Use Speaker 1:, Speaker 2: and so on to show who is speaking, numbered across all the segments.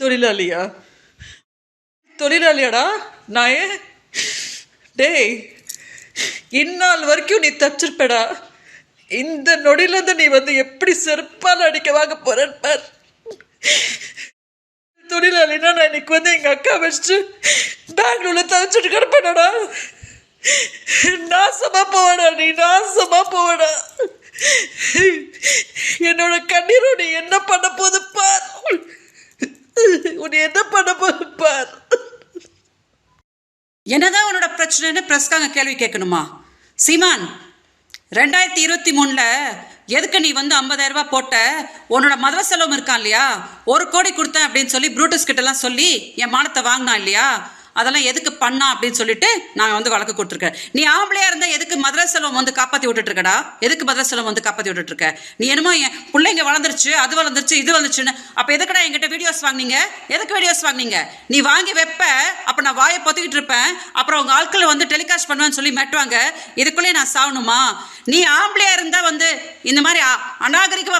Speaker 1: தொழிலாளியா? தொழிலாளியாடா நான் ஏன் டேய் இந்நாள் வரைக்கும் நீ தச்சிருப்படா. இந்த நொடியிலேருந்து நீ வந்து எப்படி செருப்பால் அடிக்க வாங்க போறேன்னு பார். தொழிலாளினா நான் இன்னைக்கு வந்து எங்கள் அக்கா வச்சுட்டு பெங்களூர்ல தவிச்சிட்டு கிடப்பேனடா. நாசமா போவாடா நீ நாசமா போவடா என்னோட கண்ணீரோட என்ன பண்ண போது பார் உன்னை என்ன பண்ண போது பார்
Speaker 2: என்னதான் உன்னோட பிரச்சனைன்னு பிரஸ்காங்க கேள்வி கேட்கணுமா? சீமான் ரெண்டாயிரத்தி இருபத்தி மூணில் எதுக்கு நீ வந்து 50000 ரூபாய் போட்ட? உன்னோட மதவ செலவும் இருக்கான் இல்லையா? ஒரு கோடி கொடுத்தேன் அப்படின்னு சொல்லி ப்ரூட்டஸ் கிட்டலாம் சொல்லி என் மானத்தை வாங்கினான் இல்லையா? அதெல்லாம் எதுக்கு பண்ணா அப்படின்னு சொல்லிட்டு நான் வந்து வழக்கு கொடுத்துருக்கேன். நீ ஆம்பளையா இருந்தா எதுக்கு மதுர செல்வம் வந்து காப்பாத்தி விட்டுட்டு இருக்கடா எதுக்கு மதுரை செல்வம் வந்து காப்பாத்தி விட்டுட்டு இருக்க நீ என்னமோ என் பிள்ளைங்க வளர்ந்துருச்சு அது வளர்ந்துருச்சு இது வந்துச்சுன்னு அப்ப எதுக்குடா என்கிட்ட வீடியோஸ் வாங்கினீங்க? எதுக்கு வீடியோஸ் வாங்குனீங்க? நீ வாங்கி வைப்ப அப்ப நான் வாயை பொத்திக்கிட்டு இருப்பேன் அப்புறம் உங்க ஆட்கள் வந்து டெலிகாஸ்ட் பண்ணுவேன்னு சொல்லி மெட்டுவாங்க இதுக்குள்ளேயே நான் சாகணுமா? நீ ஆம்பளையா இருந்தா வந்து இந்த மாதிரி அ-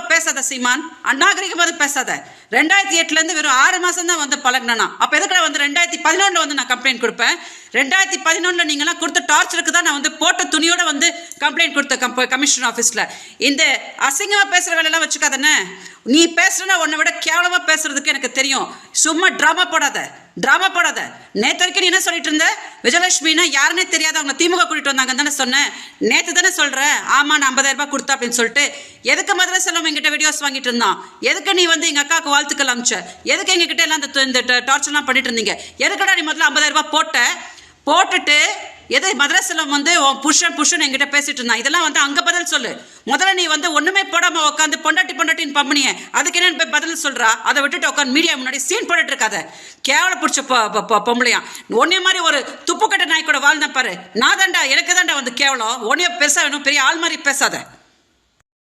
Speaker 2: பேசாத சீமான் அநாகரிகமாக பேசாத. ரெண்டாயிரத்தி எட்டுலேருந்து வெறும் ஆறு மாதம் தான் வந்து பழகினா அப்போ எதுக்கு வந்து ரெண்டாயிரத்தி பதினொன்றில் வந்து நான் கம்ப்ளைண்ட் கொடுப்பேன்? ரெண்டாயிரத்தி பதினொன்றில் நீங்களாம் கொடுத்த டார்ச்சருக்கு தான் நான் வந்து போட்ட துணியோட வந்து கம்ப்ளைண்ட் கொடுத்த கம்ப கமிஷன் ஆஃபீஸில். இந்த அசிங்கமாக பேசுகிற வேலையெல்லாம் வச்சுக்காதண்ணே. நீ பேசுறனா உன்னை விட கேவலமாக பேசுறதுக்கு எனக்கு தெரியும். சும்மா ட்ராமா போடாத. ட்ராமா போடாத. நேற்று வரைக்கும் நீ என்ன சொல்லிட்டு இருந்த? விஜயலட்சுமினா யாருன்னே தெரியாத அவங்க திமுக கூட்டிட்டு வந்தாங்க தானே சொன்னேன். நேற்று தானே சொல்கிறேன் ஆமாம் நான் 50000 ரூபாய் கொடுத்தா அப்படின்னு சொல்லிட்டு. எதுக்கு மதுரை செல்வம் எங்கிட்ட வீடியோஸ் வாங்கிட்டு இருந்தான்? எதுக்கு நீ வந்து எங்கள் அக்காவுக்கு வாழ்த்துக்கள் அமிச்ச? எதுக்கு எங்ககிட்ட எல்லாம் இந்த- இந்த டார்ச்சர்லாம் பண்ணிட்டு இருந்தீங்க? எதுக்கடா நீ முதல்ல 50000 ரூபாய் போட்ட? போட்டுட்டு எது மதுரை வந்து உன் புருஷன் என்கிட்ட பேசிட்டு இருந்தான்? இதெல்லாம் வந்து அங்கே பதில் சொல்லு. முதல்ல நீ வந்து ஒன்றுமே போடாம உட்காந்து பொண்டாட்டி பொண்டாட்டின்னு பம்பனியே. அதுக்கு என்னென்னு போய் பதில் சொல்கிறா அதை விட்டுட்டு உட்காந்து மீடியா முன்னாடி சீன் போட்டுட்டு இருக்காத. கேவல பிடிச்ச பொம்பளையா. ஒன்னே மாதிரி ஒரு துப்புக்கட்ட நாய் கூட வாழ்ந்த பாரு. நான் தாண்டா எனக்கு தாண்டா வந்து கேவலம். ஒன்னே பெருசாக வேணும் பெரிய ஆள் மாதிரி பேசாத.